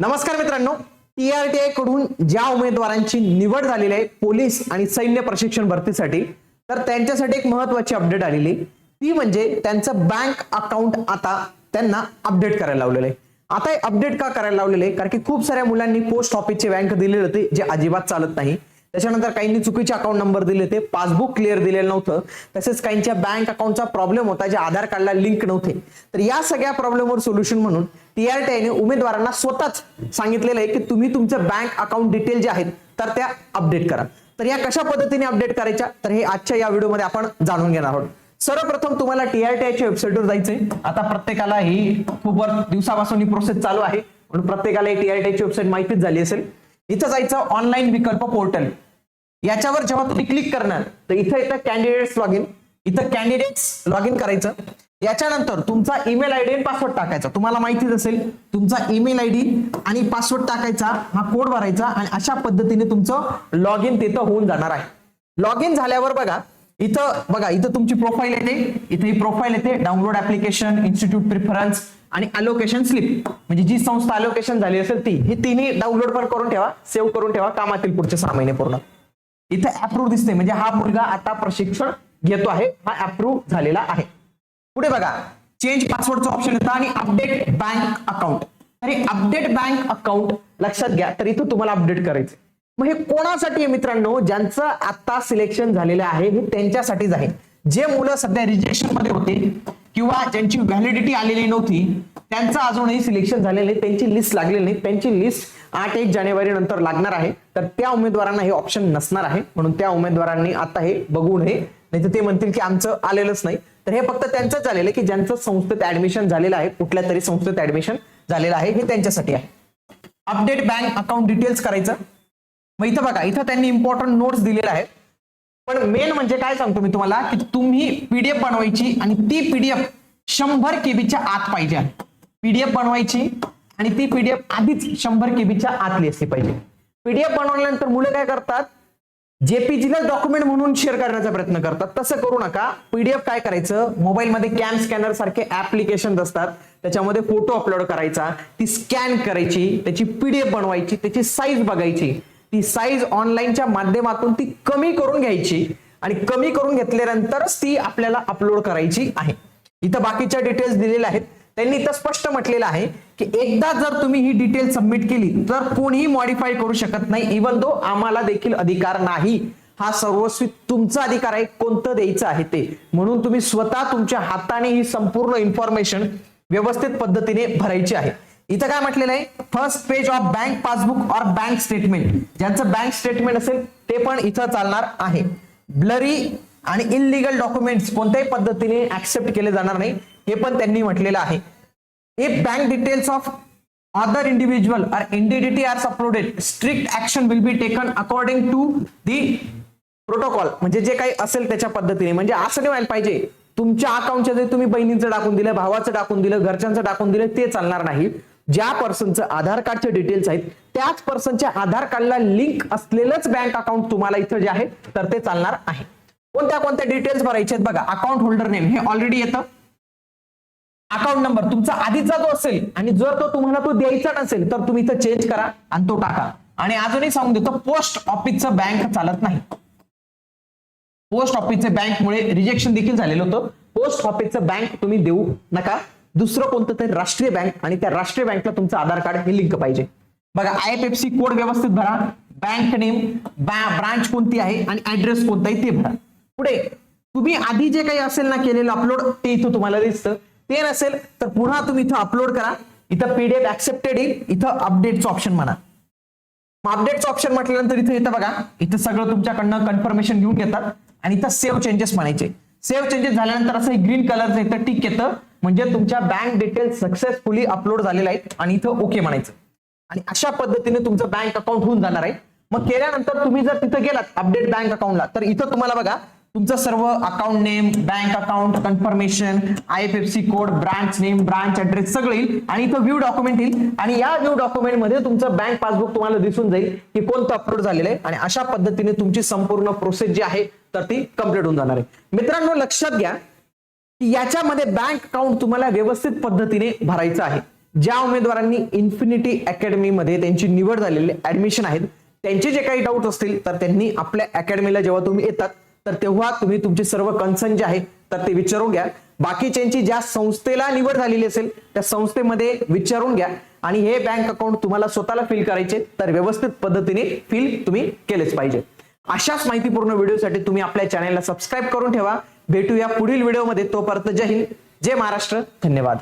नमस्कार मित्रांनो टीआरटीआयकडून ज्या उमेदवारांची निवड झालेली आहे पोलीस आणि सैन्य प्रशिक्षण भरतीसाठी तर त्यांच्यासाठी एक महत्वाची अपडेट आलेली ती म्हणजे त्यांचं बँक अकाउंट आता त्यांना अपडेट करायला लावलेलं आहे. आता अपडेट का करायला लावलेलं आहे? कारण की खूप साऱ्या मुलांनी पोस्ट ऑफिसचे बँक दिलेले होते जे अजिबात चालत नाही. त्याच्यानंतर काहींनी चुकीचे अकाउंट नंबर दिले होते पासबुक क्लिअर दिलेलं नव्हतं. तसेच काहींच्या बँक अकाउंटचा प्रॉब्लेम होता जे आधार कार्डला लिंक नव्हते. तर या सगळ्या प्रॉब्लेमवर सोल्युशन म्हणून टीआरटीआयने उमेदवारांना स्वतःच सांगितलेलं आहे की तुम्ही तुमचं बँक अकाउंट डिटेल जे आहेत तर त्या अपडेट करा. तर या कशा पद्धतीने अपडेट करायच्या? तर हे आजच्या या व्हिडिओमध्ये आपण जाणून घेणार आहोत. सर्वप्रथम तुम्हाला टीआरटीआयच्या वेबसाईटवर जायचंय. आता प्रत्येकाला ही खूप दिवसापासून ही प्रोसेस चालू आहे. म्हणून प्रत्येकाला टीआरटीआयची वेबसाईट माहितीच झाली असेल. इथं जायचं ऑनलाईन विकल्प पोर्टल याच्यावर जेव्हा तुम्ही क्लिक करणार तर इथं इथं कॅन्डिडेट्स लॉग इन इथं कॅन्डिडेट्स लॉग इन करायचं. याच्यानंतर तुमचा ईमेल आयडी आणि पासवर्ड टाकायचा. तुम्हाला माहितीच असेल तुमचा ईमेल आयडी आणि पासवर्ड टाकायचा हा कोड भरायचा आणि अशा पद्धतीने तुमचं लॉग इन तिथं होऊन जाणार आहे. लॉग इन झाल्यावर बघा इथं बघा इथं तुमची प्रोफाईल येते. इथे ही प्रोफाईल येते. डाउनलोड ऍप्लिकेशन इन्स्टिट्यूट प्रिफरन्स आणि अलोकेशन स्लिप म्हणजे जी संस्था अलोकेशन झाली असेल ती ही तिन्ही डाउनलोड पण करून ठेवा सेव्ह करून ठेवा कामातील पुढचे सहा महिने पूर्ण. इथे अप्रूव्ह दिसते म्हणजे हा मुलगा आता प्रशिक्षण घेतो आहे. हा अप्रूव्ह झालेला आहे. पुढे बघा. चेंज पासवर्डचं ऑप्शन येतं आणि अपडेट बँक अकाउंट तरी अपडेट बँक अकाउंट लक्षात घ्या तर इथं तुम्हाला अपडेट करायचं मग हे कोणासाठी आहे मित्रांनो? ज्यांचं आता सिलेक्शन झालेलं आहे हे त्यांच्यासाठीच आहे. जे मुलं सध्या रिजेक्शनमध्ये होते किंवा ज्यांची व्हॅलिडिटी आलेली नव्हती त्यांचं अजूनही सिलेक्शन झालेलं नाही त्यांची लिस्ट लागलेली नाही. त्यांची लिस्ट आठ एक जानेवारी नंतर लागणार आहे. तर त्या उमेदवारांना हे ऑप्शन नसणार आहे. म्हणून त्या उमेदवारांनी आता हे बघून हे नाही तर ते म्हणतील की आमचं आलेलंच नाही. तर हे फक्त त्यांचंच झालेलं आहे की ज्यांचं संस्थेत ऍडमिशन झालेलं आहे कुठल्या तरी संस्थेत ऍडमिशन झालेलं आहे हे त्यांच्यासाठी आहे. अपडेट बँक अकाउंट डिटेल्स करायचं. मग इथं बघा इथं त्यांनी इम्पॉर्टंट नोट्स दिलेले आहेत. पण मेन म्हणजे काय सांगतो मी तुम्हाला की तुम्ही पीडीएफ बनवायची आणि ती पीडीएफ शंभर केबीच्या आत पाहिजे. पीडीएफ बनवायची आणि ती पीडीएफ आधीच शंभर केबीच्या आतली असली पाहिजे. पीडीएफ बनवल्यानंतर मुलं काय करतात? जेपीजीला डॉक्युमेंट म्हणून शेअर करण्याचा प्रयत्न करतात. तसं करू नका. पीडीएफ काय करायचं? मोबाईलमध्ये कॅम स्कॅनर सारखे ऍप्लिकेशन असतात. त्याच्यामध्ये फोटो अपलोड करायचा. ती स्कॅन करायची. त्याची पीडीएफ बनवायची. त्याची साईज बघायची. ती साईज ऑनलाईनच्या माध्यमातून ती कमी करून घ्यायची. आणि कमी करून घेतल्यानंतरच ती आपल्याला अपलोड करायची आहे. इथं बाकीच्या डिटेल्स दिलेल्या आहेत. त्यांनी इथं स्पष्ट म्हटलेलं आहे. की एकदा जर तुम्ही ही डिटेल सबमिट केली तर कोणीही मॉडिफाय करू शकत नाही इवन दो आम्हाला देखील अधिकार नाही. हा सर्वस्वी तुमचा अधिकार आहे कोणतं द्यायचं आहे ते. म्हणून तुम्ही स्वतः तुमच्या हाताने ही संपूर्ण इन्फॉर्मेशन व्यवस्थित पद्धतीने भरायची आहे. इथं काय म्हटलेलं आहे? First page of bank passbook और बँक स्टेटमेंट ज्यांचं बँक स्टेटमेंट असेल ते पण इथं चालणार आहे. ब्लरी आणि इनलिगल डॉक्युमेंट्स कोणत्याही पद्धतीने ऍक्सेप्ट केले जाणार नाही हे पण त्यांनी म्हटलेलं आहे. If bank details of other individual or entity are uploaded strict action will be taken according to the protocol म्हणजे जे काही असेल त्याच्या पद्धतीने. म्हणजे असं नाही व्हायला पाहिजे. तुमच्या अकाउंटच्या जे तुम्ही बहिणीचं टाकून दिलं भावाचं टाकून दिलं घरच्यांचं टाकून दिलं ते चालणार नाही. ज्या पर्सनचं आधार कार्डचे डिटेल्स आहेत त्याच पर्सनच्या आधार कार्डला लिंक असलेलंच बँक अकाउंट तुम्हाला इथं जे आहे तर ते चालणार आहे. कोणत्या कोणत्या डिटेल्स भरायचे आहेत बघा. अकाउंट होल्डर नेम हे ऑलरेडी येतं. अकाउंट नंबर तुमचा आधीचा जो असेल आणि जर तो तुम्हाला तो द्यायचा नसेल तर तुम्ही इथं चेंज करा आणि तो टाका. आणि अजूनही सांगून देतो पोस्ट ऑफिसचं बँक चालत नाही. पोस्ट ऑफिसच्या बँकमुळे रिजेक्शन देखील झालेलं होतं. पोस्ट ऑफिसचं बँक तुम्ही देऊ नका. दुसरं कोणतं तरी राष्ट्रीय बँक आणि त्या राष्ट्रीय बँकला तुमचं आधार कार्ड हे लिंक पाहिजे. बघा I F F C code व्यवस्थित भरा. बँक नेम ब्रांच कोणती आहे आणि ऍड्रेस कोणता आहे ते भरा. पुढे तुम्ही आधी जे काही असेल ना केलेलं अपलोड ते इथं तुम्हाला दिसतं. ते नसेल तर पुन्हा तुम्ही इथं अपलोड करा. इथं पीडीएफ ऍक्सेप्टेड येईल. इथं अपडेटचं ऑप्शन म्हणा. मग अपडेटचं ऑप्शन म्हटल्यानंतर इथं येतं बघा. इथं सगळं तुमच्याकडनं कन्फर्मेशन घेऊन घेतात. आणि इथं सेव्ह चेंजेस म्हणायचे. सेव्ह चेंजेस झाल्यानंतर असं ग्रीन कलरचं इथं टिक येतं. म्हणजे तुमच्या बँक डिटेल्स सक्सेसफुली अपलोड झालेल्या आहेत. आणि इथं ओके म्हणायचं. आणि अशा पद्धतीने तुमचं बँक अकाउंट होऊन जाणार आहे. मग केल्यानंतर तुम्ही जर तिथं गेलात अपडेट बँक अकाउंटला तर इथं तुम्हाला बघा तुमचं सर्व account name bank account confirmation I F F C code branch name branch address सगळं येईल. आणि इथं व्ह्यू डॉक्युमेंट येईल. आणि या व्ह्यू डॉक्युमेंटमध्ये तुमचं बँक पासबुक तुम्हाला दिसून जाईल की कोणतं अपलोड झालेलं आहे. आणि अशा पद्धतीने तुमची संपूर्ण प्रोसेस जी आहे तर ती कंप्लीट होऊन जाणार आहे. मित्रांनो लक्षात घ्या की याच्यामध्ये बँक अकाउंट तुम्हाला व्यवस्थित पद्धतीने भरायचं आहे. ज्या उमेदवारांनी इन्फिनिटी अकॅडमी मध्ये त्यांची निवड झालेली ऍडमिशन आहेत त्यांचे जे काही डाऊट असतील तर त्यांनी आपल्या अकॅडमीला जेव्हा तुम्ही येतात तर तेव्हा तुम्ही तुमचे सर्व कन्सर्न जे आहे तर ते विचारून घ्या. बाकीच्यांची ज्या संस्थेला निवड झालेली असेल त्या संस्थेमध्ये विचारून घ्या. आणि हे बँक अकाउंट तुम्हाला स्वतःला फिल करायचे तर व्यवस्थित पद्धतीने फिल तुम्ही केलेच पाहिजे. अशाच माहितीपूर्ण व्हिडिओसाठी तुम्ही आपल्या चॅनलला सबस्क्राईब करून ठेवा. भेटूया पुढील व्हिडिओमध्ये. तोपर्यंत जय हिंद जय महाराष्ट्र. धन्यवाद.